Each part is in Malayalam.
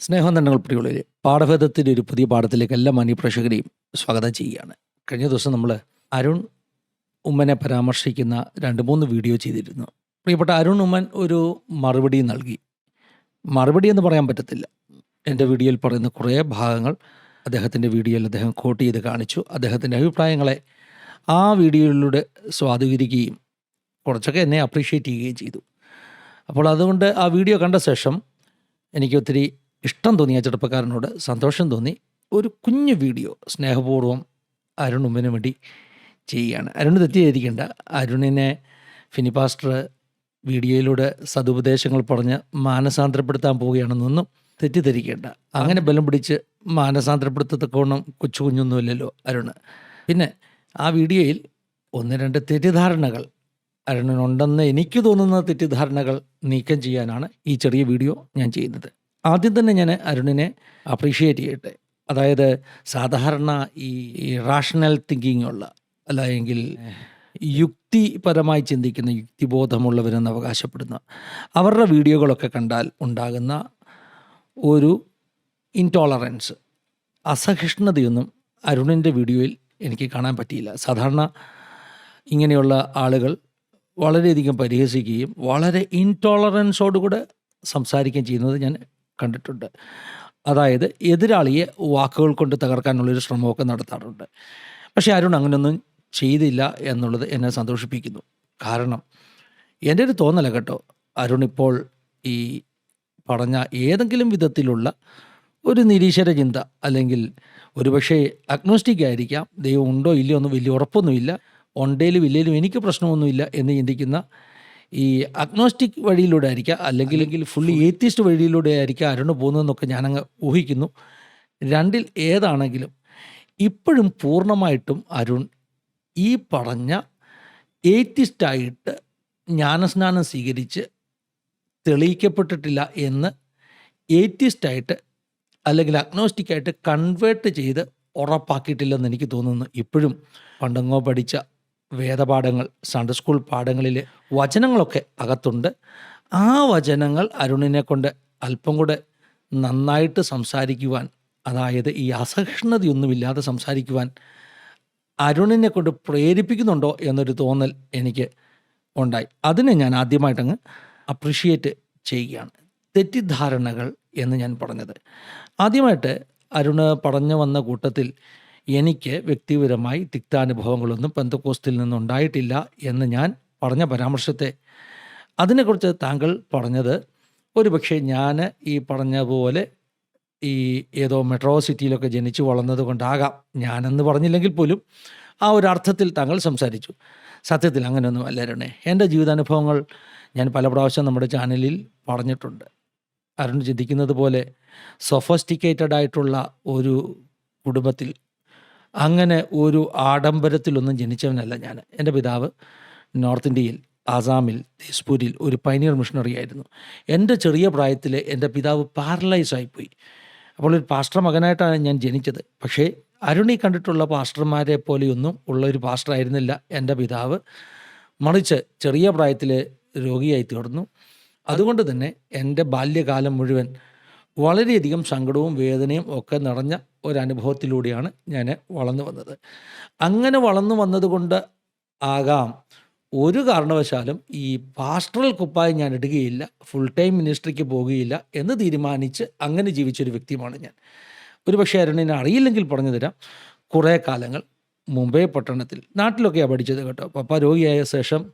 സ്നേഹവന്ദനങ്ങൾ പ്രിയുള്ളിൽ പാഠഭേദത്തിന്റെ ഒരു പുതിയ പാഠത്തിലേക്ക് എല്ലാ മാന്യപ്രേക്ഷകരെയും സ്വാഗതം ചെയ്യുകയാണ്. കഴിഞ്ഞ ദിവസം നമ്മൾ അരുൺ ഉമ്മനെ പരാമർശിക്കുന്ന രണ്ട് മൂന്ന് വീഡിയോ ചെയ്തിരുന്നു. പ്രിയപ്പെട്ട അരുൺ ഉമ്മൻ ഒരു മറുപടി നൽകി. മറുപടി എന്ന് പറയാൻ പറ്റത്തില്ല. എന്റെ വീഡിയോയിൽ പറയുന്ന കുറേ ഭാഗങ്ങൾ അദ്ദേഹത്തിന്റെ വീഡിയോയിൽ അദ്ദേഹം കോട്ട് ചെയ്ത് കാണിച്ചു. അദ്ദേഹത്തിന്റെ അഭിപ്രായങ്ങളെ ആ വീഡിയോയിലൂടെ സ്വാധീകരിക്കുകയും കുറച്ചൊക്കെ എന്നെ അപ്രീഷിയേറ്റ് ചെയ്യുകയും ചെയ്തു. അപ്പോൾ അതുകൊണ്ട് ആ വീഡിയോ കണ്ട ശേഷം എനിക്ക് ഒത്തിരി ഇഷ്ടം തോന്നി ആ ചെറുപ്പക്കാരനോട് സന്തോഷം തോന്നി. ഒരു കുഞ്ഞു വീഡിയോ സ്നേഹപൂർവം അരുൺ ഉമ്മന് വേണ്ടി ചെയ്യുകയാണ്. അരുൺ തെറ്റിദ്ധരിക്കേണ്ട. അരുണിനെ ഫിനിപാസ്റ്റർ വീഡിയോയിലൂടെ സതുപദേശങ്ങൾ പറഞ്ഞ് മാനസാന്തരപ്പെടുത്താൻ പോവുകയാണെന്നൊന്നും തെറ്റിദ്ധരിക്കേണ്ട. അങ്ങനെ ബലം പിടിച്ച് മാനസാന്തരപ്പെടുത്തത്തക്കോണം കൊച്ചു കുഞ്ഞൊന്നുമില്ലല്ലോ അരുൺ പിന്നെ ആ വീഡിയോയിൽ ഒന്ന് രണ്ട് തെറ്റിദ്ധാരണകൾ. അരുണിനുണ്ടെന്ന് എനിക്ക് തോന്നുന്ന തെറ്റിദ്ധാരണകൾ നീക്കം ചെയ്യാനാണ് ഈ ചെറിയ വീഡിയോ ഞാൻ ചെയ്യുന്നത്. ആദ്യം തന്നെ ഞാൻ അരുണിനെ അപ്രീഷിയേറ്റ് ചെയ്യട്ടെ. അതായത് സാധാരണ ഈ റാഷണൽ തിങ്കിങ് ഉള്ള അല്ലെങ്കിൽ യുക്തിപരമായി ചിന്തിക്കുന്ന യുക്തിബോധമുള്ളവരെന്ന് അവകാശപ്പെടുന്ന അവരുടെ വീഡിയോകളൊക്കെ കണ്ടാൽ ഉണ്ടാകുന്ന ഒരു ഇൻടോളറൻസ് അസഹിഷ്ണുതയൊന്നും അരുണിന്റെ വീഡിയോയിൽ എനിക്ക് കാണാൻ പറ്റിയില്ല. സാധാരണ ഇങ്ങനെയുള്ള ആളുകൾ വളരെയധികം പരിഹസിക്കുകയും വളരെ ഇൻടോളറൻസോടുകൂടെ സംസാരിക്കുകയും ചെയ്യുന്നത് ഞാൻ കണ്ടിട്ടുണ്ട്. അതായത് എതിരാളിയെ വാക്കുകൾ കൊണ്ട് തകർക്കാനുള്ളൊരു ശ്രമമൊക്കെ നടത്താറുണ്ട്. പക്ഷേ അരുൺ അങ്ങനെയൊന്നും ചെയ്തില്ല എന്നുള്ളത് എന്നെ സന്തോഷിപ്പിക്കുന്നു. കാരണം എന്റെ ഒരു തോന്നല കേട്ടോ. അരുൺ ഇപ്പോൾ ഈ പറഞ്ഞ ഏതെങ്കിലും വിധത്തിലുള്ള ഒരു നിരീശ്വര ചിന്ത അല്ലെങ്കിൽ ഒരുപക്ഷെ അഗ്നോസ്റ്റിക് ആയിരിക്കാം. ദൈവം ഉണ്ടോ ഇല്ലയോ ഒന്നും വലിയ ഉറപ്പൊന്നുമില്ല. ഉണ്ടേലും ഇല്ലേലും എനിക്ക് പ്രശ്നമൊന്നുമില്ല എന്ന് ചിന്തിക്കുന്ന ഈ അഗ്നോസ്റ്റിക് വഴിയിലൂടെ ആയിരിക്കാം അല്ലെങ്കിൽ ഫുള്ളി ഏത്തിസ്റ്റ് വഴിയിലൂടെ ആയിരിക്കാം അരുണ് പോകുന്നതെന്നൊക്കെ ഞാനങ്ങ് ഊഹിക്കുന്നു. രണ്ടിൽ ഏതാണെങ്കിലും ഇപ്പോഴും പൂർണമായിട്ടും അരുൺ ഈ പറഞ്ഞ ഏത്തിസ്റ്റായിട്ട് ജ്ഞാനസ്നാനം സ്വീകരിച്ച് തെളിയിക്കപ്പെട്ടിട്ടില്ല എന്ന് ഏത്തിസ്റ്റായിട്ട് അല്ലെങ്കിൽ അഗ്നോസ്റ്റിക്കായിട്ട് കൺവേർട്ട് ചെയ്ത് ഉറപ്പാക്കിയിട്ടില്ലെന്ന് എനിക്ക് തോന്നുന്നു ഇപ്പോഴും പണ്ടങ്ങോ പഠിച്ച വേദപാഠങ്ങൾ സൺഡേ സ്കൂൾ പാഠങ്ങളിലെ വചനങ്ങളൊക്കെ അകത്തുണ്ട്. ആ വചനങ്ങൾ അരുണിനെ കൊണ്ട് അല്പം കൂടെ നന്നായിട്ട് സംസാരിക്കുവാൻ അതായത് ഈ അസഹിഷ്ണുതയൊന്നുമില്ലാതെ സംസാരിക്കുവാൻ അരുണിനെ കൊണ്ട് പ്രേരിപ്പിക്കുന്നുണ്ടോ എന്നൊരു തോന്നൽ എനിക്ക് ഉണ്ടായി. അതിനെ ഞാൻ ആദ്യമായിട്ടങ്ങ് അപ്രിഷിയേറ്റ് ചെയ്യുകയാണ്. തെറ്റിദ്ധാരണകൾ എന്ന് ഞാൻ പറഞ്ഞത്. ആദ്യമായിട്ട് അരുണ് പറഞ്ഞു വന്ന കൂട്ടത്തിൽ എനിക്ക് വ്യക്തിപരമായി തിക്താനുഭവങ്ങളൊന്നും പെന്തക്കോസ്തിൽ നിന്നുണ്ടായിട്ടില്ല എന്ന് ഞാൻ പറഞ്ഞ പരാമർശത്തെ. അതിനെക്കുറിച്ച് താങ്കൾ പറഞ്ഞത് ഒരുപക്ഷെ ഞാൻ ഈ പറഞ്ഞ പോലെ ഈ ഏതോ മെട്രോ സിറ്റിയിലൊക്കെ ജനിച്ചു വളർന്നത് കൊണ്ടാകാം. ഞാനെന്ന് പറഞ്ഞില്ലെങ്കിൽ പോലും ആ ഒരു അർത്ഥത്തിൽ താങ്കൾ സംസാരിച്ചു. സത്യത്തിൽ അങ്ങനെയൊന്നും അല്ലരണേ എന്റെ ജീവിതാനുഭവങ്ങൾ ഞാൻ പല പ്രാവശ്യം നമ്മുടെ ചാനലിൽ പറഞ്ഞിട്ടുണ്ട്. അരുൺ ചിന്തിക്കുന്നത് പോലെ സൊഫസ്റ്റിക്കേറ്റഡ് ആയിട്ടുള്ള ഒരു കുടുംബത്തിൽ അങ്ങനെ ഒരു ആഡംബരത്തിലൊന്നും ജനിച്ചവനല്ല ഞാൻ. എന്റെ പിതാവ് നോർത്ത് ഇന്ത്യയിൽ ആസാമിൽ തേസ്പൂരിൽ ഒരു പൈനിയർ മിഷണറി ആയിരുന്നു. എന്റെ ചെറിയ പ്രായത്തിൽ എന്റെ പിതാവ് പാരലൈസ് ആയിപ്പോയി. അപ്പോൾ ഒരു പാസ്റ്റർ മകനായിട്ടാണ് ഞാൻ ജനിച്ചത്. പക്ഷേ അരുണി കണ്ടിട്ടുള്ള പാസ്റ്റർമാരെ പോലെയൊന്നും ഉള്ള ഒരു പാസ്റ്റർ ആയിരുന്നില്ല എന്റെ പിതാവ്. മറിച്ച് ചെറിയ പ്രായത്തിൽ രോഗിയായി തീർന്നു. അതുകൊണ്ട് തന്നെ എന്റെ ബാല്യകാലം മുഴുവൻ വളരെയധികം സങ്കടവും വേദനയും ഒക്കെ നിറഞ്ഞ ഒരനുഭവത്തിലൂടെയാണ് ഞാൻ വളർന്നു വന്നത്. അങ്ങനെ വളർന്നു വന്നതുകൊണ്ട് ആകാം. ഒരു കാരണവശാലും ഈ പാസ്റ്ററൽ കുപ്പായം ഞാൻ ഇടുകയില്ല ഫുൾ ടൈം മിനിസ്ട്രിക്ക് പോകുകയില്ല എന്ന് തീരുമാനിച്ച് അങ്ങനെ ജീവിച്ചൊരു വ്യക്തിയുമാണ് ഞാൻ. ഒരു പക്ഷേ അരുണിനെ അറിയില്ലെങ്കിൽ പറഞ്ഞു തരാം. കുറേ കാലങ്ങൾ മുംബൈ പട്ടണത്തിൽ നാട്ടിലൊക്കെയാണ് പഠിച്ചത് കേട്ടോ. പപ്പ രോഗിയായ ശേഷം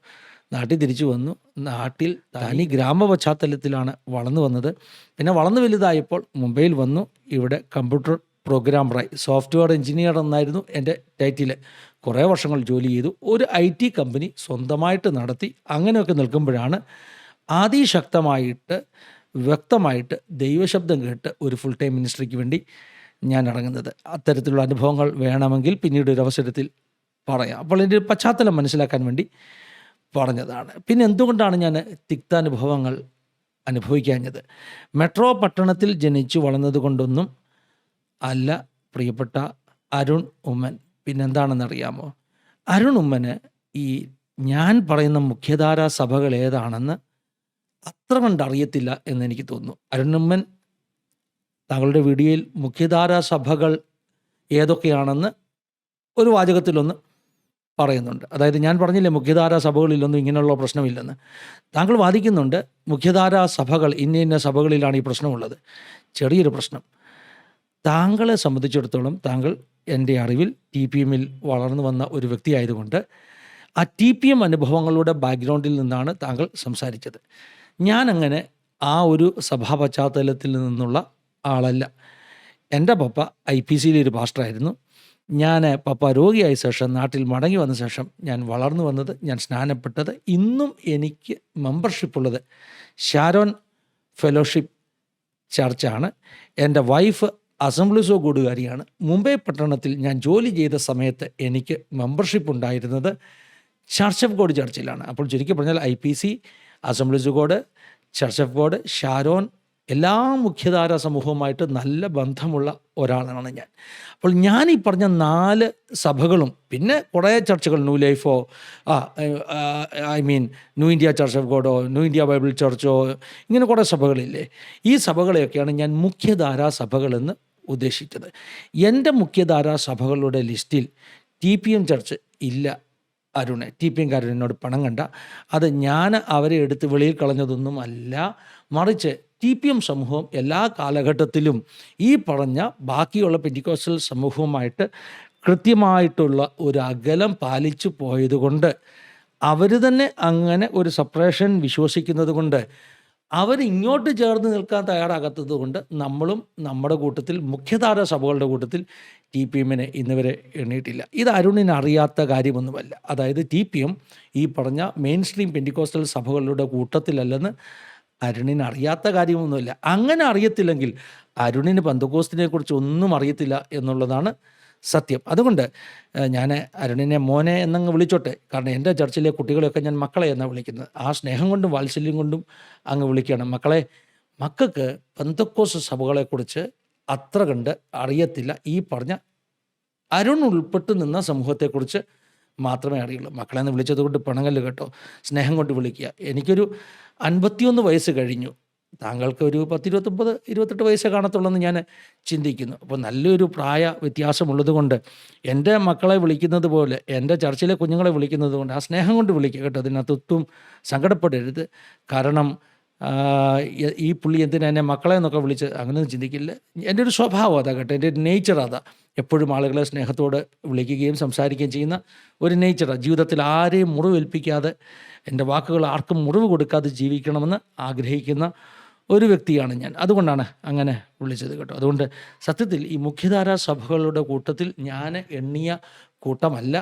നാട്ടിൽ തിരിച്ചു വന്നു. നാട്ടിൽ തനി ഗ്രാമ പശ്ചാത്തലത്തിലാണ് വളർന്നു വന്നത്. പിന്നെ വളർന്നു വലുതായപ്പോൾ മുംബൈയിൽ വന്നു. ഇവിടെ കമ്പ്യൂട്ടർ പ്രോഗ്രാമറായി. സോഫ്റ്റ്വെയർ എഞ്ചിനീയർ എന്നായിരുന്നു എന്റെ ടൈറ്റിൽ കുറേ വർഷങ്ങൾ ജോലി ചെയ്തു. ഒരു ഐ ടി കമ്പനി സ്വന്തമായിട്ട് നടത്തി. അങ്ങനെയൊക്കെ നിൽക്കുമ്പോഴാണ് അതിശക്തമായിട്ട് വ്യക്തമായിട്ട് ദൈവശബ്ദം കേട്ട് ഒരു ഫുൾ ടൈം മിനിസ്ട്രിക്ക് വേണ്ടി ഞാൻ ഇറങ്ങുന്നത്. അത്തരത്തിലുള്ള അനുഭവങ്ങൾ വേണമെങ്കിൽ പിന്നീട് ഒരു അവസരത്തിൽ പറയാം. അപ്പോൾ എന്റെ പശ്ചാത്തലം മനസ്സിലാക്കാൻ വേണ്ടി പറഞ്ഞതാണ്. പിന്നെ എന്തുകൊണ്ടാണ് ഞാൻ തിക്താനുഭവങ്ങൾ അനുഭവിക്കാഞ്ഞത്? മെട്രോ പട്ടണത്തിൽ ജനിച്ചു വളർന്നത് കൊണ്ടൊന്നും അല്ല പ്രിയപ്പെട്ട അരുൺ ഉമ്മൻ. പിന്നെന്താണെന്നറിയാമോ? അരുൺ ഉമ്മന് ഈ ഞാൻ പറയുന്ന മുഖ്യധാരാ സഭകൾ ഏതാണെന്ന് അത്ര കണ്ട് അറിയത്തില്ല എന്ന് എനിക്ക് തോന്നുന്നു. അരുൺ ഉമ്മൻ താങ്കളുടെ വീഡിയോയിൽ മുഖ്യധാരാ സഭകൾ ഏതൊക്കെയാണെന്ന് ഒരു വാചകത്തിലൊന്ന് പറയുന്നുണ്ട്. അതായത് ഞാൻ പറഞ്ഞില്ലേ മുഖ്യധാരാ സഭകളിലൊന്നും ഇങ്ങനെയുള്ള പ്രശ്നമില്ലെന്ന്. താങ്കൾ വാദിക്കുന്നുണ്ട് മുഖ്യധാരാ സഭകൾ ഇന്ന ഇന്ന സഭകളിലാണ് ഈ പ്രശ്നമുള്ളത്. ചെറിയൊരു പ്രശ്നം. താങ്കളെ സംബന്ധിച്ചിടത്തോളം താങ്കൾ എന്റെ അറിവിൽ ടി പി എമ്മിൽ വളർന്നു വന്ന ഒരു വ്യക്തിയായതുകൊണ്ട് ആ ടി പി എം അനുഭവങ്ങളുടെ ബാക്ക്ഗ്രൗണ്ടിൽ നിന്നാണ് താങ്കൾ സംസാരിച്ചത്. ഞാനങ്ങനെ ആ ഒരു സഭാ പശ്ചാത്തലത്തിൽ നിന്നുള്ള ആളല്ല. എന്റെ പപ്പ ഐ പി സിയിലെ ഒരു പാസ്റ്ററായിരുന്നു. ഞാൻ പപ്പ രോഗിയായ ശേഷം നാട്ടിൽ മടങ്ങി വന്ന ശേഷം ഞാൻ വളർന്നു വന്നത് ഞാൻ സ്നാനപ്പെട്ടത് ഇന്നും എനിക്ക് മെമ്പർഷിപ്പ് ഉള്ളത് ഷാരോൺ ഫെലോഷിപ്പ് ചർച്ചാണ്. എന്റെ വൈഫ് അസംബ്ലീസ് ഓഫ് ഗോഡുകാരിയാണ് മുംബൈ പട്ടണത്തിൽ ഞാൻ ജോലി ചെയ്ത സമയത്ത് എനിക്ക് മെമ്പർഷിപ്പ് ഉണ്ടായിരുന്നത് ചർച്ച് ഓഫ് ഗോഡ് ചർച്ചിലാണ്. അപ്പോൾ ചുരുക്കി പറഞ്ഞാൽ I P C assemblies God church of God Sharon എല്ലാ മുഖ്യധാര സമൂഹവുമായിട്ട് നല്ല ബന്ധമുള്ള ഒരാളാണ് ഞാൻ. അപ്പോൾ ഞാൻ ഈ പറഞ്ഞ നാല് സഭകളും പിന്നെ കുറേ ചർച്ചകൾ ന്യൂ ലൈഫോ ആ I mean new India church of ഗോഡോ new India Bible ചർച്ചോ ഇങ്ങനെ കുറേ സഭകളില്ലേ? ഈ സഭകളെയൊക്കെയാണ് ഞാൻ മുഖ്യധാരാ സഭകളെന്ന് ഉദ്ദേശിച്ചത്. എന്റെ മുഖ്യധാരാ സഭകളുടെ ലിസ്റ്റിൽ ടി പി എം ചർച്ച് ഇല്ല അരുണെ. ടി പി എംകാരൻ എന്നോട് പണം കണ്ട. അത് ഞാൻ അവരെ എടുത്ത് വെളിയിൽ കളഞ്ഞതൊന്നും അല്ല മറിച്ച് ടി പി എം സമൂഹം എല്ലാ കാലഘട്ടത്തിലും ഈ പറഞ്ഞ ബാക്കിയുള്ള പെന്റിക്കോസ്റ്റൽ സമൂഹവുമായിട്ട് കൃത്യമായിട്ടുള്ള ഒരു അകലം പാലിച്ചു പോയതുകൊണ്ട് അവർ തന്നെ അങ്ങനെ ഒരു സപ്പറേഷൻ വിശ്വസിക്കുന്നത് കൊണ്ട് അവരിങ്ങോട്ട് ചേർന്ന് നിൽക്കാൻ തയ്യാറാകാത്തത് കൊണ്ട് നമ്മളും നമ്മുടെ കൂട്ടത്തിൽ മുഖ്യധാര സഭകളുടെ കൂട്ടത്തിൽ ടി പി എമ്മിനെ ഇന്നുവരെ എണ്ണിയിട്ടില്ല. ഇത് അരുണിന് അറിയാത്ത കാര്യമൊന്നുമല്ല. അതായത് ടി പി എം ഈ പറഞ്ഞ മെയിൻ സ്ട്രീം പെന്റിക്കോസ്റ്റൽ സഭകളുടെ കൂട്ടത്തിലല്ലെന്ന് അരുണിന് അറിയാത്ത കാര്യമൊന്നുമില്ല. അങ്ങനെ അറിയത്തില്ലെങ്കിൽ അരുണിന് പന്തക്കോസ്തിനെ കുറിച്ച് ഒന്നും അറിയത്തില്ല എന്നുള്ളതാണ് സത്യം. അതുകൊണ്ട് ഞാൻ അരുണിനെ മോനെ എന്നങ്ങ് വിളിച്ചോട്ടെ. കാരണം എന്റെ ചർച്ചിലെ കുട്ടികളെയൊക്കെ ഞാൻ മക്കളെ എന്നാണ് വിളിക്കുന്നത്. ആ സ്നേഹം കൊണ്ടും വാത്സല്യം കൊണ്ടും അങ്ങ് വിളിക്കുകയാണ്. മക്കളെ മക്കൾക്ക് പന്തക്കോസ് സഭകളെക്കുറിച്ച് അത്ര കണ്ട് അറിയത്തില്ല. ഈ പറഞ്ഞ അരുൺ ഉൾപ്പെട്ടു നിന്ന സമൂഹത്തെക്കുറിച്ച് മാത്രമേ അറിയുള്ളൂ. മക്കളെ നിന്ന് വിളിച്ചത് കൊണ്ട് പിണങ്ങൽ കേട്ടോ. സ്നേഹം കൊണ്ട് വിളിക്കുക. എനിക്കൊരു അൻപത്തിയൊന്ന് വയസ്സ് കഴിഞ്ഞു. താങ്കൾക്ക് ഒരു പത്തിരുപത്തൊമ്പത് ഇരുപത്തെട്ട് വയസ്സേ കാണത്തുള്ളെന്ന് ഞാൻ ചിന്തിക്കുന്നു. അപ്പോൾ നല്ലൊരു പ്രായ വ്യത്യാസമുള്ളത് കൊണ്ട് എന്റെ മക്കളെ വിളിക്കുന്നത് പോലെ എന്റെ ചർച്ചിലെ കുഞ്ഞുങ്ങളെ വിളിക്കുന്നത് കൊണ്ട് ആ സ്നേഹം കൊണ്ട് വിളിക്കുക കേട്ടോ. അതിനകത്തൊട്ടും സങ്കടപ്പെടരുത്. കാരണം ഈ- ഈ പുള്ളി എന്തിനാ എന്നെ മക്കളെ എന്നൊക്കെ വിളിച്ച് അങ്ങനെയൊന്നും ചിന്തിക്കില്ല. എന്റെ ഒരു സ്വഭാവം അതാ കേട്ടോ. എന്റെ നേച്ചർ അതാ. എപ്പോഴും ആളുകളെ സ്നേഹത്തോട് വിളിക്കുകയും സംസാരിക്കുകയും ചെയ്യുന്ന ഒരു നേച്ചറാണ് ജീവിതത്തിൽ ആരെയും മുറിവേൽപ്പിക്കാതെ എന്റെ വാക്കുകൾ ആർക്കും മുറിവ് കൊടുക്കാതെ ജീവിക്കണമെന്ന് ആഗ്രഹിക്കുന്ന ഒരു വ്യക്തിയാണ് ഞാൻ. അതുകൊണ്ടാണ് അങ്ങനെ വിളിച്ചത് കേട്ടോ. അതുകൊണ്ട് സത്യത്തിൽ ഈ മുഖ്യധാരാ സഭകളുടെ കൂട്ടത്തിൽ ഞാൻ എണ്ണിയ കൂട്ടമല്ല.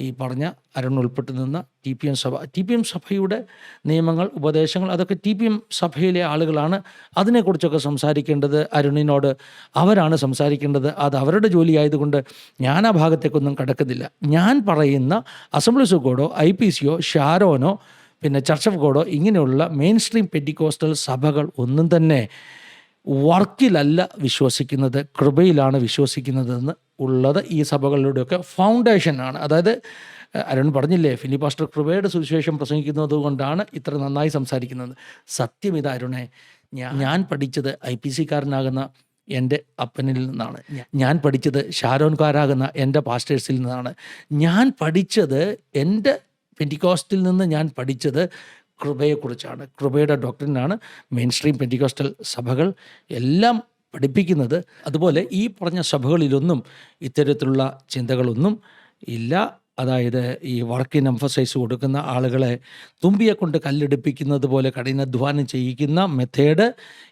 ഈ പറഞ്ഞ അരുൺ ഉൾപ്പെട്ട് നിന്ന ടി പി എം സഭ. ടി പി എം സഭയുടെ നിയമങ്ങൾ ഉപദേശങ്ങൾ അതൊക്കെ ടി പി എം സഭയിലെ ആളുകളാണ് അതിനെക്കുറിച്ചൊക്കെ സംസാരിക്കേണ്ടത് അരുണിനോട്. അവരാണ് സംസാരിക്കേണ്ടത്. അത് അവരുടെ ജോലി ആയതുകൊണ്ട് ഞാൻ ആ ഭാഗത്തേക്കൊന്നും കടക്കുന്നില്ല. ഞാൻ പറയുന്ന അസംബ്ലീസ് ഓഫ് ഐ പി സിയോ ഷാരോനോ പിന്നെ ചർച്ച് ഓഫ് ഗോഡോ ഇങ്ങനെയുള്ള മെയിൻ സ്ട്രീം പെറ്റിക്കോസ്റ്റൽ സഭകൾ ഒന്നും തന്നെ വർക്കിലല്ല വിശ്വസിക്കുന്നത് കൃപയിലാണ് വിശ്വസിക്കുന്നതെന്ന് ഉള്ളത് ഈ സഭകളുടെയൊക്കെ ഫൗണ്ടേഷനാണ് അതായത് അരുൺ പറഞ്ഞില്ലേ ഫിനി പാസ്റ്റർ കൃപയുടെ സുവിശേഷം പ്രസംഗിക്കുന്നത് കൊണ്ടാണ് ഇത്ര നന്നായി സംസാരിക്കുന്നത്. സത്യം ഇത് അരുണെ ഞാൻ പഠിച്ചത് ഐ പി സിക്കാരനാകുന്ന എന്റെ അപ്പനിൽ നിന്നാണ്. ഞാൻ പഠിച്ചത് ഷാരോൻകാരാകുന്ന എന്റെ പാസ്റ്റേഴ്സിൽ നിന്നാണ്. ഞാൻ പഠിച്ചത് എന്റെ പെന്റിക്കോസ്റ്റിൽ നിന്ന് ഞാൻ പഠിച്ചത് കൃപയെക്കുറിച്ചാണ്. കൃപയുടെ ഡോക്ടറിനാണ് മെയിൻ സ്ട്രീം പെന്റിക്കോസ്റ്റൽ സഭകൾ എല്ലാം പഠിപ്പിക്കുന്നത്. അതുപോലെ ഈ പറഞ്ഞ സഭകളിലൊന്നും ഇത്തരത്തിലുള്ള ചിന്തകളൊന്നും ഇല്ല. അതായത് ഈ വർക്കിന് എംഫസൈസ് കൊടുക്കുന്ന ആളുകളെ തുമ്പിയെ കൊണ്ട് കല്ലെടുപ്പിക്കുന്നത് പോലെ കഠിനാധ്വാനം ചെയ്യിക്കുന്ന മെത്തേഡ്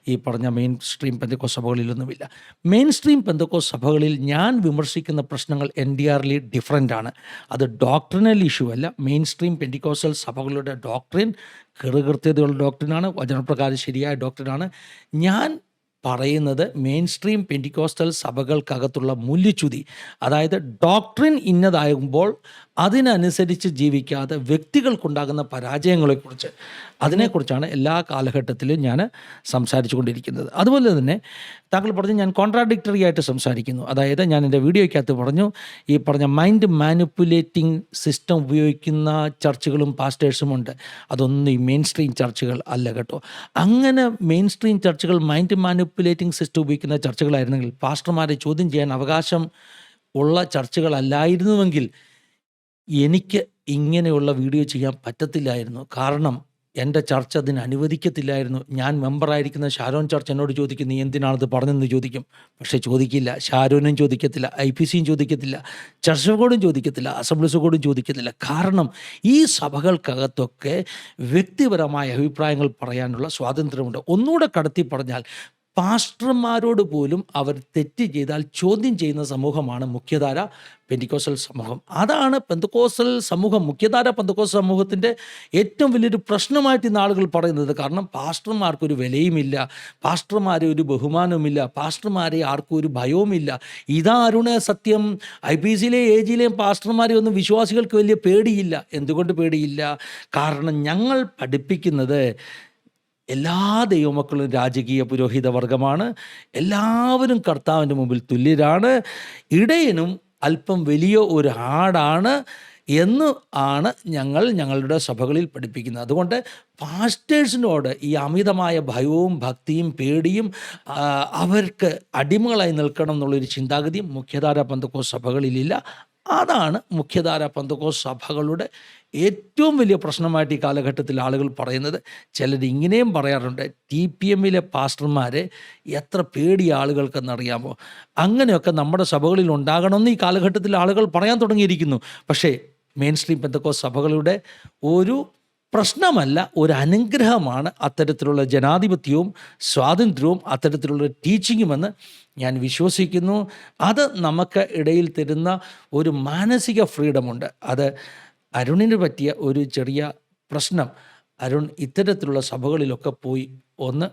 ഈ പറഞ്ഞ മെയിൻ സ്ട്രീം പെന്തക്കോ സഭകളിലൊന്നുമില്ല മെയിൻ സ്ട്രീം പെന്തക്കോ സഭകളിൽ ഞാൻ വിമർശിക്കുന്ന പ്രശ്നങ്ങൾ എൻ ഡി ആർലി ഡിഫറന്റ് ആണ്. അത് ഡോക്ടറിനൽ ഇഷ്യൂ അല്ല. മെയിൻ സ്ട്രീം പെന്റിക്കോസൽ സഭകളുടെ ഡോക്ടറിൻ കെറുകൃത്യതയുള്ള ഡോക്ടറിനാണ് വചനപ്രകാരം ശരിയായ ഡോക്ടറിനാണ് ഞാൻ പറയുന്നത് മെയിൻ സ്ട്രീം പെന്റിക്കോസ്റ്റൽ സഭകൾക്കകത്തുള്ള മൂല്യച്യുതി അതായത് ഡോക്ട്രിൻ ഇന്നതാകുമ്പോൾ അതിനനുസരിച്ച് ജീവിക്കാതെ വ്യക്തികൾക്കുണ്ടാകുന്ന പരാജയങ്ങളെക്കുറിച്ച് അതിനെക്കുറിച്ചാണ് എല്ലാ കാലഘട്ടത്തിലും ഞാൻ സംസാരിച്ചു കൊണ്ടിരിക്കുന്നത് അതുപോലെ തന്നെ താങ്കൾ പറഞ്ഞു ഞാൻ കോൺട്രാഡിക്ടറി ആയിട്ട് സംസാരിക്കുന്നു. അതായത് ഞാൻ എന്റെ വീഡിയോയ്ക്കകത്ത് പറഞ്ഞു ഈ പറഞ്ഞ മൈൻഡ് മാനിപ്പുലേറ്റിംഗ് സിസ്റ്റം ഉപയോഗിക്കുന്ന ചർച്ചുകളും പാസ്റ്റേഴ്സും ഉണ്ട്. അതൊന്നും ഈ മെയിൻ സ്ട്രീം ചർച്ചുകൾ അല്ല കേട്ടോ. അങ്ങനെ മെയിൻ സ്ട്രീം ചർച്ചുകൾ മൈൻഡ് മാനിപ്പുലേറ്റിംഗ് സിസ്റ്റം ഉപയോഗിക്കുന്ന ചർച്ചുകളായിരുന്നെങ്കിൽ പാസ്റ്റർമാരെ ചോദ്യം ചെയ്യാൻ അവകാശം ഉള്ള ചർച്ചുകളല്ലായിരുന്നുവെങ്കിൽ എനിക്ക് ഇങ്ങനെയുള്ള വീഡിയോ ചെയ്യാൻ പറ്റത്തില്ലായിരുന്നു. കാരണം എന്റെ ചർച്ച അതിന് അനുവദിക്കത്തില്ലായിരുന്നു. ഞാൻ മെമ്പറായിരിക്കുന്ന ഷാരോൺ ചർച്ച് എന്നോട് ചോദിക്കും നീ എന്തിനാണത് പറഞ്ഞതെന്ന് ചോദിക്കും? പക്ഷേ ചോദിക്കില്ല. ഷാരോനും ചോദിക്കത്തില്ല. ഐ പി സിയും ചോദിക്കത്തില്ല. ചർച്ച ചോദിക്കത്തില്ല. അസംബ്ലി സുഖോടും ചോദിക്കത്തില്ല. കാരണം ഈ സഭകൾക്കകത്തൊക്കെ വ്യക്തിപരമായ അഭിപ്രായങ്ങൾ പറയാനുള്ള സ്വാതന്ത്ര്യമുണ്ട്. ഒന്നുകൂടെ കടത്തി പറഞ്ഞാൽ പാസ്റ്റർമാരോട് പോലും അവർ തെറ്റ് ചെയ്താൽ ചോദ്യം ചെയ്യുന്ന സമൂഹമാണ് മുഖ്യധാര പെന്തിക്കോസൽ സമൂഹം. അതാണ് പെന്തക്കോസൽ സമൂഹം മുഖ്യധാര പെന്തക്കോസൽ സമൂഹത്തിന്റെ ഏറ്റവും വലിയൊരു പ്രശ്നമായിട്ട് ഇന്ന് ആളുകൾ പറയുന്നത്. കാരണം പാസ്റ്റർമാർക്കൊരു വിലയുമില്ല പാസ്റ്റർമാരെ ഒരു ബഹുമാനവുമില്ല പാസ്റ്റർമാരെ ആർക്കും ഒരു ഭയവുമില്ല. ഇതാരുണ സത്യം ഐ പി സിയിലെ എ ജിയിലെയും പാസ്റ്റർമാരെ ഒന്നും വിശ്വാസികൾക്ക് വലിയ പേടിയില്ല. എന്തുകൊണ്ട് പേടിയില്ല? കാരണം ഞങ്ങൾ പഠിപ്പിക്കുന്നത് എല്ലാ ദൈവമക്കളും രാജകീയ പുരോഹിത വർഗമാണ്. എല്ലാവരും കർത്താവിന്റെ മുമ്പിൽ തുല്യരാണ്. ഇടയനും അല്പം വലിയ ഒരു ആടാണ് എന്ന് ആണ് ഞങ്ങൾ ഞങ്ങളുടെ സഭകളിൽ പഠിപ്പിക്കുന്നത്. അതുകൊണ്ട് പാസ്റ്റേഴ്സിനോട് ഈ അമിതമായ ഭയവും ഭക്തിയും പേടിയും അവർക്ക് അടിമകളായി നിൽക്കണം എന്നുള്ളൊരു ചിന്താഗതി മുഖ്യധാര പന്തക്കോ സഭകളിലില്ല. അതാണ് മുഖ്യധാര പന്തക്കോ സഭകളുടെ ഏറ്റവും വലിയ പ്രശ്നമായിട്ട് ഈ കാലഘട്ടത്തിൽ ആളുകൾ പറയുന്നത്. ചിലർ ഇങ്ങനെയും പറയാറുണ്ട് ടി പി എമ്മിലെ പാസ്റ്റർമാരെ എത്ര പേടി ആളുകൾക്കെന്നറിയാമോ? അങ്ങനെയൊക്കെ നമ്മുടെ സഭകളിൽ ഉണ്ടാകണമെന്ന് ഈ കാലഘട്ടത്തിൽ ആളുകൾ പറയാൻ തുടങ്ങിയിരിക്കുന്നു. പക്ഷേ മെയിൻ സ്ട്രീം പെന്തക്കോ സഭകളുടെ ഒരു പ്രശ്നമല്ല ഒരു അനുഗ്രഹമാണ് അത്തരത്തിലുള്ള ജനാധിപത്യവും സ്വാതന്ത്ര്യവും അത്തരത്തിലുള്ള ടീച്ചിങ്ങുമെന്ന് ഞാൻ വിശ്വസിക്കുന്നു. അത് നമുക്ക് ഇടയിൽ തരുന്ന ഒരു മാനസിക ഫ്രീഡമുണ്ട്. അത് അരുണിന് പറ്റിയ ഒരു ചെറിയ പ്രശ്നം. അരുൺ ഇത്തരത്തിലുള്ള സഭകളിലൊക്കെ പോയി ഒന്ന്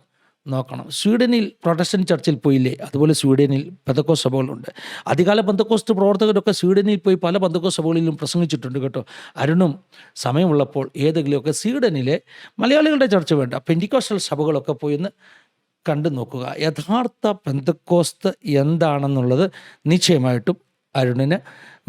നോക്കണം. സ്വീഡനിൽ പ്രൊട്ടസ്റ്റന്റ് ചർച്ചിൽ പോയില്ലേ? അതുപോലെ സ്വീഡനിൽ പെന്തക്കോസ് സഭകളുണ്ട്. അധികാല പെന്തക്കോസ്റ്റ് പ്രവർത്തകരൊക്കെ സ്വീഡനിൽ പോയി പല പെന്തക്കോസ് സഭകളിലും പ്രസംഗിച്ചിട്ടുണ്ട് കേട്ടോ. അരുണും സമയമുള്ളപ്പോൾ ഏതെങ്കിലുമൊക്കെ സ്വീഡനിലെ മലയാളികളുടെ ചർച്ച വേണ്ട പെന്റിക്കോസ്റ്റൽ സഭകളൊക്കെ പോയി ഒന്ന് കണ്ടു നോക്കുക. യഥാർത്ഥ പെന്തക്കോസ്ത് എന്താണെന്നുള്ളത് നിശ്ചയമായിട്ടും അരുണിന്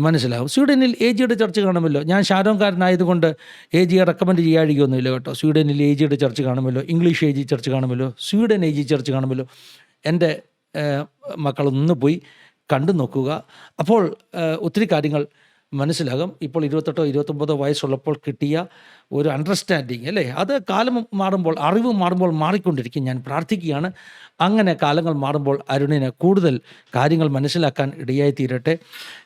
മനസ്സിലാവും. സ്വീഡനിൽ എ ജിയുടെ ചർച്ച കാണുമല്ലോ. ഞാൻ ഷാരോങ്കാരനായതുകൊണ്ട് എ ജിയെ റെക്കമെൻഡ് ചെയ്യാഴികയൊന്നുമില്ല കേട്ടോ. സ്വീഡനിൽ എ ജിയുടെ ചർച്ച കാണുമല്ലോ. ഇംഗ്ലീഷ് എ ജി ചർച്ച കാണുമല്ലോ. സ്വീഡൻ എ ജി ചർച്ച കാണുമല്ലോ. എന്റെ മക്കളൊന്ന് പോയി കണ്ടു നോക്കുക. അപ്പോൾ ഒത്തിരി കാര്യങ്ങൾ മനസ്സിലാകും. ഇപ്പോൾ ഇരുപത്തെട്ടോ ഇരുപത്തൊമ്പതോ വയസ്സുള്ളപ്പോൾ കിട്ടിയ ഒരു അണ്ടർസ്റ്റാൻഡിങ് അല്ലേ? അത് കാലം മാറുമ്പോൾ അറിവ് മാറുമ്പോൾ മാറിക്കൊണ്ടിരിക്കും. ഞാൻ പ്രാർത്ഥിക്കുകയാണ്. അങ്ങനെ കാലങ്ങൾ മാറുമ്പോൾ അരുണിന് കൂടുതൽ കാര്യങ്ങൾ മനസ്സിലാക്കാൻ ഇടയായി തീരട്ടെ.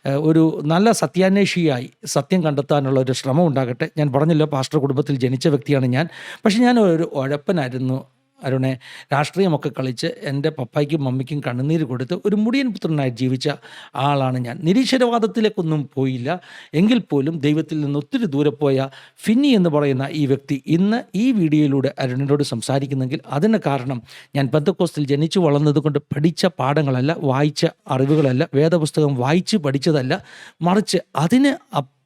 ഒരു നല്ല സത്യാന്വേഷിയായി സത്യം കണ്ടെത്താനുള്ള ഒരു ശ്രമം ഉണ്ടാകട്ടെ. ഞാൻ പറഞ്ഞല്ലോ പാസ്റ്റർ കുടുംബത്തിൽ ജനിച്ച വ്യക്തിയാണ് ഞാൻ. പക്ഷേ ഞാൻ ഒരു ഉഴപ്പനായിരുന്നു. അരുണെ രാഷ്ട്രീയമൊക്കെ കളിച്ച് എന്റെ പപ്പായ്ക്കും മമ്മിക്കും കണ്ണുനീര് കൊടുത്ത് ഒരു മുടിയൻ പുത്രനായി ജീവിച്ച ആളാണ് ഞാൻ. നിരീശ്വരവാദത്തിലേക്കൊന്നും പോയില്ല. എങ്കിൽ പോലും ദൈവത്തിൽ നിന്ന് ഒത്തിരി ദൂരെ പോയ ഫിന്നി എന്ന് പറയുന്ന ഈ വ്യക്തി ഇന്ന് ഈ വീഡിയോയിലൂടെ അരുണിനോട് സംസാരിക്കുന്നെങ്കിൽ അതിന് കാരണം ഞാൻ ബന്ധക്കോസ്റ്റിൽ ജനിച്ചു വളർന്നതുകൊണ്ട് പഠിച്ച പാഠങ്ങളല്ല വായിച്ച അറിവുകളല്ല വേദപുസ്തകം വായിച്ച് പഠിച്ചതല്ല മറിച്ച് അതിന്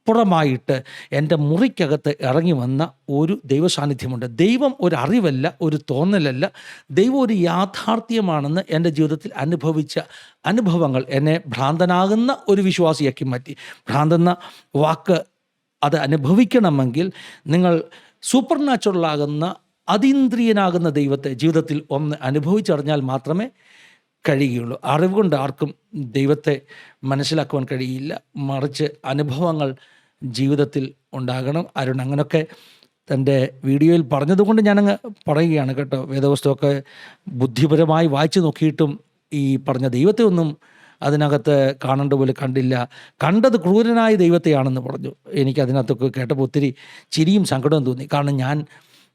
അപ്പുറമായിട്ട് എന്റെ മുറിക്കകത്ത് ഇറങ്ങി വന്ന ഒരു ദൈവ സാന്നിധ്യമുണ്ട് ദൈവം ഒരു അറിവല്ല ഒരു തോന്നലല്ല. ദൈവം ഒരു യാഥാർത്ഥ്യമാണെന്ന് എന്റെ ജീവിതത്തിൽ അനുഭവിച്ച അനുഭവങ്ങൾ എന്നെ ഭ്രാന്തനാകുന്ന ഒരു വിശ്വാസിയാക്കി മാറ്റി. ഭ്രാന്തെന്ന വാക്ക് അത് അനുഭവിക്കണമെങ്കിൽ നിങ്ങൾ സൂപ്പർ നാച്ചുറലാകുന്ന അതീന്ദ്രിയനാകുന്ന ദൈവത്തെ ജീവിതത്തിൽ ഒന്ന് അനുഭവിച്ചറിഞ്ഞാൽ മാത്രമേ കഴിയുകയുള്ളൂ. അറിവുകൊണ്ട് ആർക്കും ദൈവത്തെ മനസ്സിലാക്കുവാൻ കഴിയില്ല. മറിച്ച് അനുഭവങ്ങൾ ജീവിതത്തിൽ ഉണ്ടാകണം. അരുൺ അങ്ങനെയൊക്കെ തന്റെ വീഡിയോയിൽ പറഞ്ഞതുകൊണ്ട് ഞാനങ്ങ് പറയുകയാണ് കേട്ടോ. വേദവസ്തുവൊക്കെ ബുദ്ധിപരമായി വായിച്ചു നോക്കിയിട്ടും ഈ പറഞ്ഞ ദൈവത്തെ ഒന്നും അതിനകത്ത് കാണേണ്ട പോലെ കണ്ടില്ല. കണ്ടത് ക്രൂരനായ ദൈവത്തെയാണെന്ന് പറഞ്ഞു. എനിക്ക് അതിനകത്തൊക്കെ കേട്ടപ്പോൾ ഒത്തിരി ചിരിയും സങ്കടവും തോന്നി. കാരണം ഞാൻ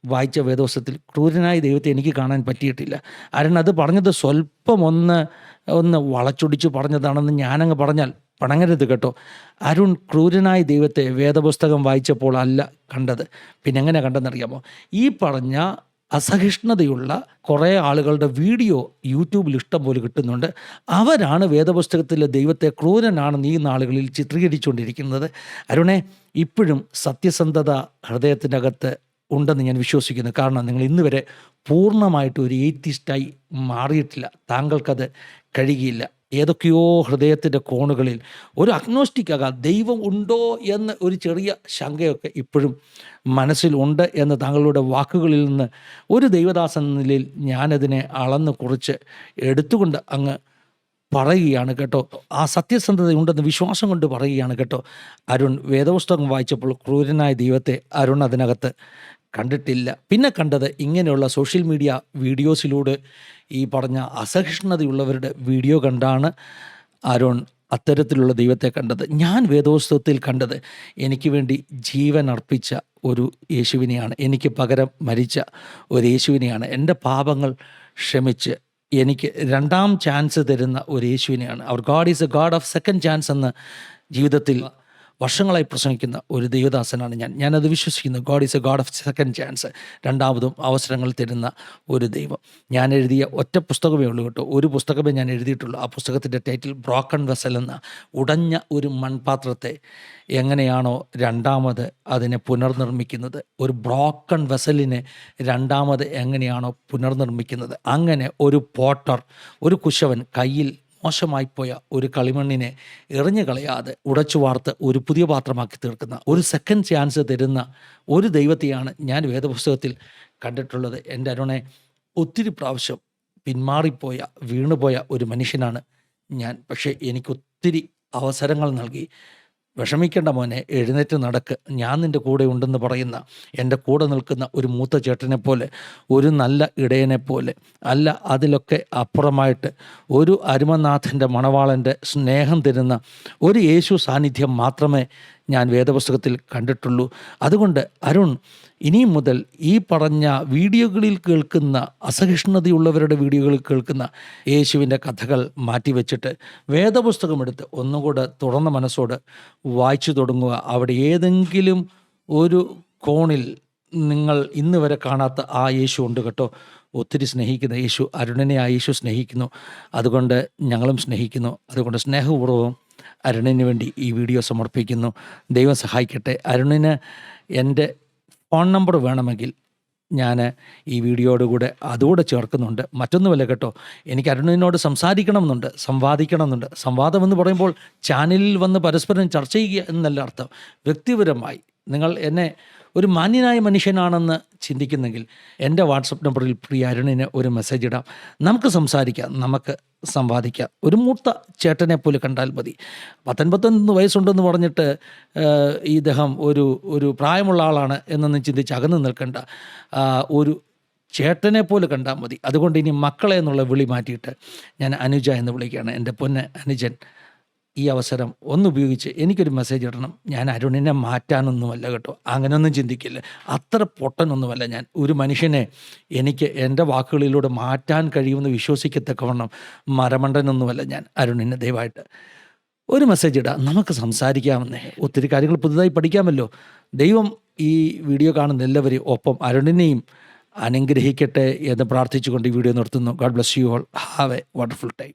വായിച്ച വേദോസ്തത്തിൽ ക്രൂരനായ ദൈവത്തെ എനിക്ക് കാണാൻ പറ്റിയിട്ടില്ല. അരുൺ അത് പറഞ്ഞത് സ്വല്പം ഒന്ന് ഒന്ന് വളച്ചൊടിച്ച് പറഞ്ഞതാണെന്ന് ഞാനങ്ങ് പറഞ്ഞാൽ പണങ്ങരുത് കേട്ടോ. അരുൺ ക്രൂരനായ ദൈവത്തെ വേദപുസ്തകം വായിച്ചപ്പോൾ അല്ല കണ്ടത്. പിന്നെ എങ്ങനെ കണ്ടെന്നറിയാമോ ഈ പറഞ്ഞ അസഹിഷ്ണുതയുള്ള കുറേ ആളുകളുടെ വീഡിയോ യൂട്യൂബിൽ ഇഷ്ടം പോലെ കിട്ടുന്നുണ്ട്. അവരാണ് വേദപുസ്തകത്തിലെ ദൈവത്തെ ക്രൂരനാണെന്ന് ഈ നാളുകളിൽ ചിത്രീകരിച്ചുകൊണ്ടിരിക്കുന്നത്. അരുണെ ഇപ്പോഴും സത്യസന്ധത ഹൃദയത്തിനകത്ത് ഉണ്ടെന്ന് ഞാൻ വിശ്വസിക്കുന്നു. കാരണം നിങ്ങൾ ഇന്ന് വരെ പൂർണമായിട്ട് ഒരു എയ്ത്തിസ്റ്റായി മാറിയിട്ടില്ല. താങ്കൾക്കത് കഴിയുകയില്ല. ഏതൊക്കെയോ ഹൃദയത്തിന്റെ കോണുകളിൽ ഒരു അഗ്നോസ്റ്റിക് ആകാം ദൈവം ഉണ്ടോ എന്ന് ഒരു ചെറിയ ശങ്കയൊക്കെ ഇപ്പോഴും മനസ്സിലുണ്ട് എന്ന് താങ്കളുടെ വാക്കുകളിൽ നിന്ന് ഒരു ദൈവദാസൻ എന്ന നിലയിൽ ഞാനതിനെ അളന്ന് കുറിച്ച് എടുത്തുകൊണ്ട് അങ്ങ് പറയുകയാണ് കേട്ടോ. ആ സത്യസന്ധതയുണ്ടെന്ന് വിശ്വാസം കൊണ്ട് പറയുകയാണ് കേട്ടോ. അരുൺ വേദപുസ്തകം വായിച്ചപ്പോൾ ക്രൂരനായ ദൈവത്തെ അരുൺ അതിനകത്ത് കണ്ടിട്ടില്ല. പിന്നെ കണ്ടത് ഇങ്ങനെയുള്ള സോഷ്യൽ മീഡിയ വീഡിയോസിലൂടെ ഈ പറഞ്ഞ അസഹിഷ്ണുതയുള്ളവരുടെ വീഡിയോ കണ്ടാണ് ആരോൺ അത്തരത്തിലുള്ള ദൈവത്തെ കണ്ടത്. ഞാൻ വേദോസ്തവത്തിൽ കണ്ടത് എനിക്ക് വേണ്ടി ജീവൻ അർപ്പിച്ച ഒരു യേശുവിനെയാണ്. എനിക്ക് പകരം മരിച്ച ഒരു യേശുവിനെയാണ്. എന്റെ പാപങ്ങൾ ക്ഷമിച്ച് എനിക്ക് രണ്ടാം ചാൻസ് തരുന്ന ഒരു യേശുവിനെയാണ്. അവർ God is a God of second chance എന്ന് ജീവിതത്തിൽ വർഷങ്ങളായി പ്രസംഗിക്കുന്ന ഒരു ദൈവദാസനാണ് ഞാൻ. ഞാനത് വിശ്വസിക്കുന്നു. God is a God of second chance രണ്ടാമതും അവസരങ്ങൾ തരുന്ന ഒരു ദൈവം. ഞാൻ എഴുതിയ ഒറ്റ പുസ്തകമേ ഉള്ളൂ കേട്ടോ. ഒരു പുസ്തകമേ ഞാൻ എഴുതിയിട്ടുള്ളൂ. ആ പുസ്തകത്തിന്റെ ടൈറ്റിൽ ബ്രോക്കൺ വെസൽ എന്ന ഉടഞ്ഞ ഒരു മൺപാത്രത്തെ എങ്ങനെയാണോ രണ്ടാമത് അതിനെ പുനർനിർമ്മിക്കുന്നത്. ഒരു ബ്രോക്കൺ വെസലിനെ രണ്ടാമത് എങ്ങനെയാണോ പുനർനിർമ്മിക്കുന്നത്. അങ്ങനെ ഒരു പോട്ടർ ഒരു കുശവൻ കയ്യിൽ മോശമായിപ്പോയ ഒരു കളിമണ്ണിനെ എറിഞ്ഞു കളയാതെ ഉടച്ചു വാർത്ത് ഒരു പുതിയ പാത്രമാക്കി തീർക്കുന്ന ഒരു സെക്കൻഡ് ചാൻസ് തരുന്ന ഒരു ദൈവത്തെയാണ് ഞാൻ വേദപുസ്തകത്തിൽ കണ്ടിട്ടുള്ളത്. എന്റെ അരുണെ ഒത്തിരി പ്രാവശ്യം പിന്മാറിപ്പോയ വീണുപോയ ഒരു മനുഷ്യനാണ് ഞാൻ. പക്ഷേ എനിക്കൊത്തിരി അവസരങ്ങൾ നൽകി. വിഷമിക്കേണ്ട മോനെ എഴുന്നേറ്റ് നടക്ക്. ഞാൻ നിന്റെ കൂടെ ഉണ്ടെന്ന് പറയുന്ന എന്റെ കൂടെ നിൽക്കുന്ന ഒരു മൂത്ത ചേട്ടനെ പോലെ ഒരു നല്ല ഇടയനെ പോലെ അല്ല അതിലൊക്കെ അപ്പുറമായിട്ട് ഒരു അരുമനാഥന്റെ മണവാളന്റെ സ്നേഹം തരുന്ന ഒരു യേശു സാന്നിധ്യം മാത്രമേ ഞാൻ വേദപുസ്തകത്തിൽ കണ്ടിട്ടുള്ളൂ. അതുകൊണ്ട് അരുൺ ഇനിയും മുതൽ ഈ പറഞ്ഞ വീഡിയോകളിൽ കേൾക്കുന്ന അസഹിഷ്ണുതയുള്ളവരുടെ വീഡിയോകളിൽ കേൾക്കുന്ന യേശുവിന്റെ കഥകൾ മാറ്റിവെച്ചിട്ട് വേദപുസ്തകമെടുത്ത് ഒന്നുകൂടെ തുറന്ന മനസ്സോട് വായിച്ചു തുടങ്ങുക. അവിടെ ഏതെങ്കിലും ഒരു കോണിൽ നിങ്ങൾ ഇന്ന് വരെ കാണാത്ത ആ യേശു ഉണ്ട് കേട്ടോ. ഒത്തിരി സ്നേഹിക്കുന്ന യേശു അരുണനെ ആ യേശു സ്നേഹിക്കുന്നു. അതുകൊണ്ട് ഞങ്ങളും സ്നേഹിക്കുന്നു. അതുകൊണ്ട് സ്നേഹപൂർവം അരുണിന് വേണ്ടി ഈ വീഡിയോ സമർപ്പിക്കുന്നു. ദൈവം സഹായിക്കട്ടെ. അരുണിന് എന്റെ ഫോൺ നമ്പർ വേണമെങ്കിൽ ഞാൻ ഈ വീഡിയോയുടെ കൂടെ അതുകൂടെ ചേർക്കുന്നുണ്ട്. മറ്റൊന്നുമല്ല കേട്ടോ എനിക്ക് അരുണിനോട് സംസാരിക്കണമെന്നുണ്ട് സംവാദിക്കണമെന്നുണ്ട്. സംവാദം എന്ന് പറയുമ്പോൾ ചാനലിൽ വന്ന് പരസ്പരം ചർച്ച ചെയ്യുക എന്നല്ല അർത്ഥം. വ്യക്തിപരമായി നിങ്ങൾ എന്നെ ഒരു മാന്യനായ മനുഷ്യനാണെന്ന് ചിന്തിക്കുന്നെങ്കിൽ എന്റെ വാട്സപ്പ് നമ്പറിൽ പ്രിയ അരുണിന് ഒരു മെസ്സേജ് ഇടാം. നമുക്ക് സംസാരിക്കാം നമുക്ക് സംവാദിക്കാം. ഒരു മൂത്ത ചേട്ടനെ പോലെ കണ്ടാൽ മതി. പത്തൊൻപത്തൊന്ന് വയസ്സുണ്ടെന്ന് പറഞ്ഞിട്ട് ഈ ഇദ്ദേഹം ഒരു ഒരു പ്രായമുള്ള ആളാണ് എന്നൊന്നും ചിന്തിച്ച് അകന്ന് നിൽക്കേണ്ട. ഒരു ചേട്ടനെ പോലെ കണ്ടാൽ മതി. അതുകൊണ്ട് ഇനി മക്കളെ എന്നുള്ള വിളി മാറ്റിയിട്ട് ഞാൻ അനുജ എന്ന് വിളിക്കുകയാണ്. എന്റെ പൊന്ന് അനുജൻ ഈ അവസരം ഒന്നുപയോഗിച്ച് എനിക്കൊരു മെസ്സേജ് ഇടണം. ഞാൻ അരുണിനെ മാറ്റാനൊന്നുമല്ല കേട്ടോ. അങ്ങനെയൊന്നും ചിന്തിക്കില്ല. അത്ര പൊട്ടനൊന്നുമല്ല ഞാൻ. ഒരു മനുഷ്യനെ എനിക്ക് എന്റെ വാക്കുകളിലൂടെ മാറ്റാൻ കഴിയുമെന്ന് വിശ്വസിക്കത്തക്കവണ്ണം മരമണ്ടനൊന്നുമല്ല ഞാൻ അരുണിനെ ദയവായിട്ട്. ഒരു മെസ്സേജ് ഇടാം. നമുക്ക് സംസാരിക്കാമെന്നേ. ഒത്തിരി കാര്യങ്ങൾ പുതുതായി പഠിക്കാമല്ലോ. ദൈവം ഈ വീഡിയോ കാണുന്ന എല്ലാവരെയും ഒപ്പം അരുണിനെയും അനുഗ്രഹിക്കട്ടെ എന്ന് പ്രാർത്ഥിച്ചുകൊണ്ട് ഈ വീഡിയോ നിർത്തുന്നു. God bless you all have a wonderful time